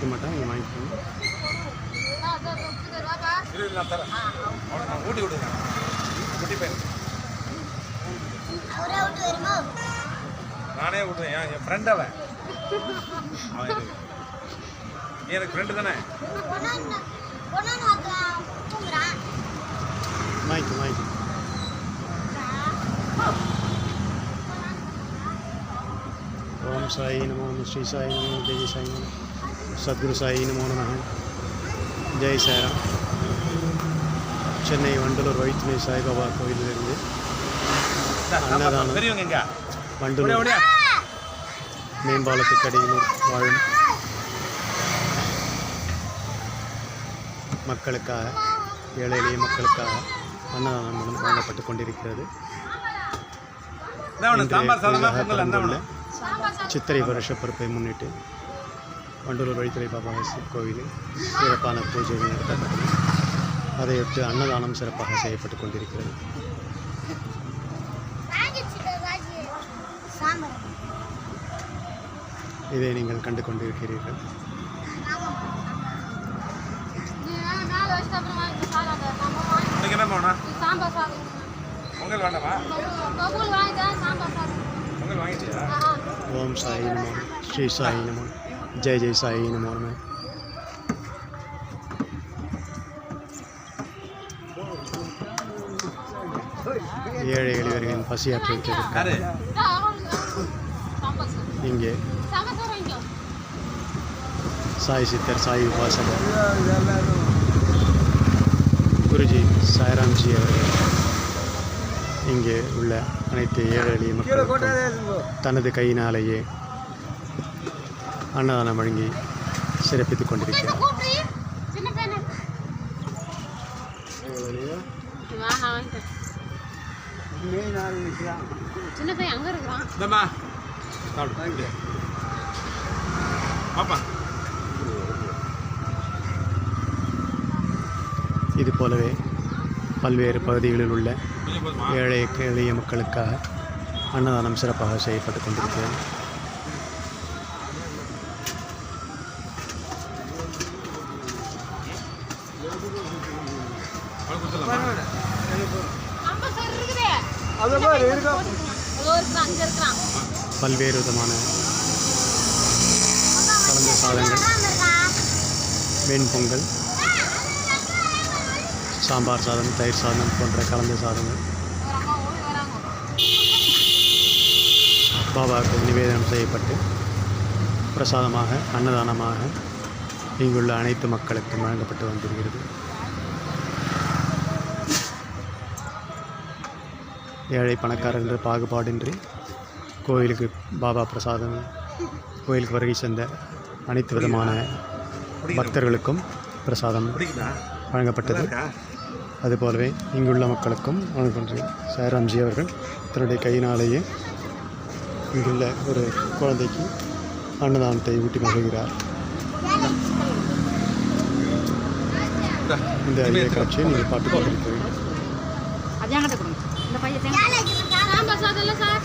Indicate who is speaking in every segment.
Speaker 1: வாங்கிக்க மாட்டேன் நீங்கள் வாங்கிக்கோங்க.
Speaker 2: ஊட்டி விடுங்க குட்டி பையன் நானே விடுவேன் என் ஃப்ரெண்ட் அவன் எனக்கு ஃப்ரெண்டு தானே?
Speaker 1: வாங்கிக்கோ வாங்கிக்கோ. ஓம் சாயி நமோ ஸ்ரீ சாயி நமோ ஜெய் சாயி நமோ. சத்குரு சாயி நமோ ஜெய் சாய்ராம். சென்னை வண்டலூர் வைத்துணை சாய்பாபா கோயிலிலிருந்து அன்னதானம். வண்டலூர் மேம்பாலத்துக்கு அடியில் வாழும் மக்களுக்காக ஏழை எளிய மக்களுக்காக அன்னதானம் மூலம் வழங்கப்பட்டு கொண்டிருக்கிறது. சித்திரை வருஷ பொறுப்பை முன்னிட்டு வண்டலூர் வழித்துறை பாபா கோவிலில் சிறப்பான பூஜைகள் நடத்தப்பட்டது. அதையொட்டு அன்னதானம் சிறப்பாக செய்யப்பட்டு கொண்டிருக்கிறது. இதை நீங்கள் கண்டு கொண்டிருக்கிறீர்கள். ஓம் சாயி நமோ ஸ்ரீ சாயி நமோ. ஜெய் ஜெய் சாயி நமோ நம ஏழை எளியவர்களின் பசியாற்றி வைத்ததற்காக இங்கே. சாய் சித்தர் சாய் உபாசகர். குருஜி சாய்ராம்ஜி அவர்கள் இங்கே உள்ள அனைத்து ஏழை எளிய மக்களுக்கும் தனது கையினாலேயே அன்னதானம் வழங்கி சிறப்பித்துக் கொண்டிருக்கிறார்.
Speaker 3: சின்ன பையனை அங்கே இருக்கிறான்
Speaker 2: பாப்பா
Speaker 1: இது போலவே பல்வேறு பகுதிகளில் உள்ள ஏழை எளிய மக்களுக்காக அன்னதானம் சிறப்பாக செய்யப்பட்டு கொண்டிருக்கிறது. பல்வேறு விதமான கலந்த சாதங்கள். வெண்பொங்கல் சாம்பார் சாதம் தயிர் சாதம் போன்ற கலந்த சாதங்கள். பாபாவுக்கு நிவேதனம் செய்யப்பட்டு பிரசாதமாக அன்னதானமாக இங்குள்ள அனைத்து மக்களுக்கும் வழங்கப்பட்டு வந்திருக்கிறது. ஏழை பணக்காரர் என்ற பாகுபாடின்றி கோயிலுக்கு பாபா பிரசாதம் கோயிலுக்கு வருகை சென்ற அனைத்து விதமான பக்தர்களுக்கும் பிரசாதம் வழங்கப்பட்டது. அதுபோலவே இங்குள்ள மக்களுக்கும் வணக்கம் சேராம்ஜி அவர்கள் தன்னுடைய கையினாலேயே இங்குள்ள ஒரு குழந்தைக்கு அன்னதானத்தை ஊட்டி மகிழ்கிறார். இந்த காட்சியை நீங்கள் பார்த்து கொண்டிருக்கிறீர்கள்.
Speaker 4: கொடுங்க. இந்த பையன்
Speaker 3: சாம்பார் சாதம் இல்லை சார்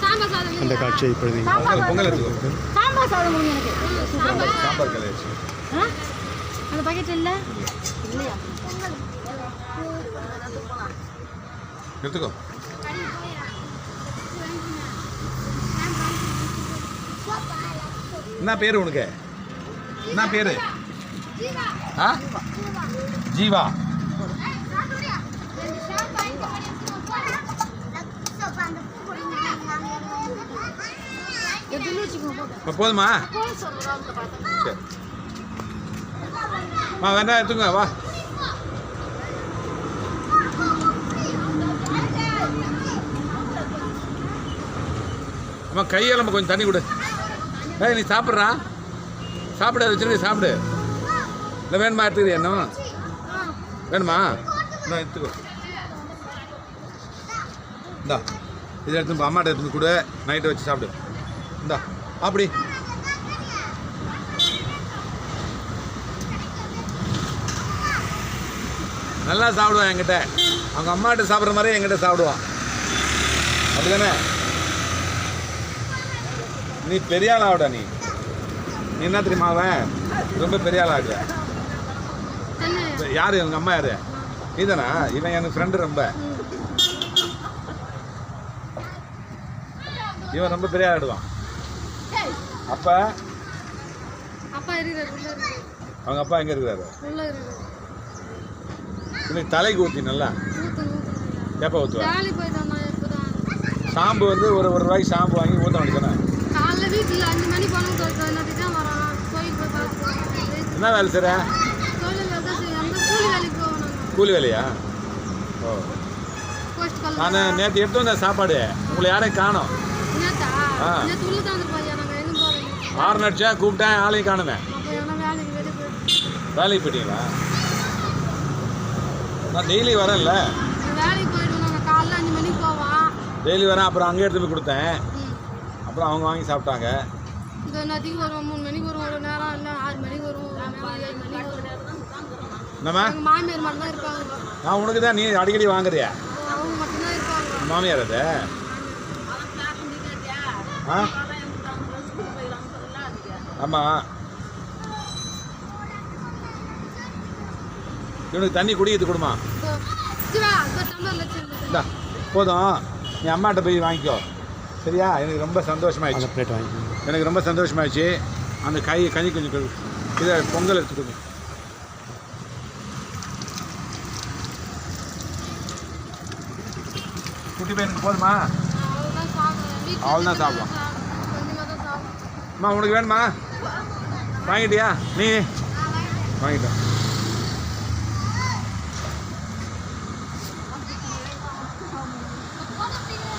Speaker 3: சாம்பார் சாதம்
Speaker 1: அந்த காட்சியை இப்பொழுது.
Speaker 4: சாம்பார் சாதம் கொடுங்க எனக்கு
Speaker 3: சாம்பார்
Speaker 2: சாம்பார் கலையாச்சு
Speaker 4: அந்த பாக்கெட் இல்லை இல்லையா
Speaker 2: எடுத்துக்கோ என்ன பேர் உனக்கு என்ன பேரு ஆ ஜீவா போதுமா? சரி வா வேணா எடுத்துங்க வா. அம்மா கையெல்லாம் கொஞ்சம் தண்ணி கொடு. ஏய் நீ சாப்பிட்றா? சாப்பிட வச்சுருக்க சாப்பிடு. இல்லை வேணுமா எடுத்துக்கிறியா என்ன? வேணுமா? இந்தா எடுத்துக்கோ. இந்தா. இதை எடுத்து அம்மாட்ட எடுத்து கொடு. நைட்டு வச்சு சாப்பிடு. இந்தா அப்படி நல்லா சாப்பிடுவான் என்கிட்ட. அவங்க அம்மாட்ட சாப்பிட்ற மாதிரி என்கிட்ட சாப்பிடுவான் அப்படிதானே? நீ பெரிய ஆள் ஆகுடா நீ. நீ என்ன தெரியுமா அவன்? ரொம்ப பெரிய ஆள்
Speaker 4: என்ன
Speaker 2: யாரு? எங்க அம்மா யாரு? நீதானா? இவன் எனக்கு ஃப்ரெண்டு ரொம்ப. இவன் ரொம்ப பெரிய ஆடுவான். அப்ப? அவங்க அப்பா எங்க இருக்கிறாரு? இன்னைக்கு தலைக்கு ஊத்தி நல்லா எப்போ ஊற்றுவா
Speaker 4: போயிட்டு வந்தா
Speaker 2: ஒரு ஒரு ரூபாய்க்கு ஷாம்பு வாங்கி ஊற்ற வேண்டியதானே என்ன வேலை
Speaker 4: அந்த கூலி
Speaker 2: வேலையா? ஓ. நான் நேற்று எடுத்து வந்த சாப்பாடு. உங்களை யாரையும் காணோம். ஆறு நடிச்சா கூப்பிட்டேன் ஆளையும் காணுமே
Speaker 4: வேலைக்கு
Speaker 2: போயிட்டீங்களா? நான் டெய்லி வரேன்ல. டெய்லி வரேன் அப்புறம் அங்கே எடுத்து போய் கொடுத்தேன். அப்புறம் அவங்க வாங்கி சாப்பிட்டாங்க. நான் உனக்கு தான் நீ அடிக்கடி வாங்குறியா? மாமியார் அது? ஆ? ஆமாம் இவனுக்கு தண்ணி குடிக்கிறது கொடுமா. இந்தா போதும். நீ அம்மாட்ட போய் வாங்கிக்கோ. சரியா? எனக்கு ரொம்ப சந்தோஷமாயிடுச்சு.
Speaker 1: பிளேட் வாங்கிக்கோங்க
Speaker 2: எனக்கு ரொம்ப சந்தோஷமாயிடுச்சு. அந்த கை கஞ்சி கொஞ்சம். இதை பொங்கல் எடுத்துக்கோங்க குட்டி பையனுக்கு போதுமா?
Speaker 4: சாப்பிடுவேன்
Speaker 2: அவ்வளோதான் சாப்பிடுவான்
Speaker 4: தான் சாப்பிடுவேன்
Speaker 2: அம்மா உனக்கு வேணுமா? வாங்கிட்டியா? நீ? வாங்கிட்டேன்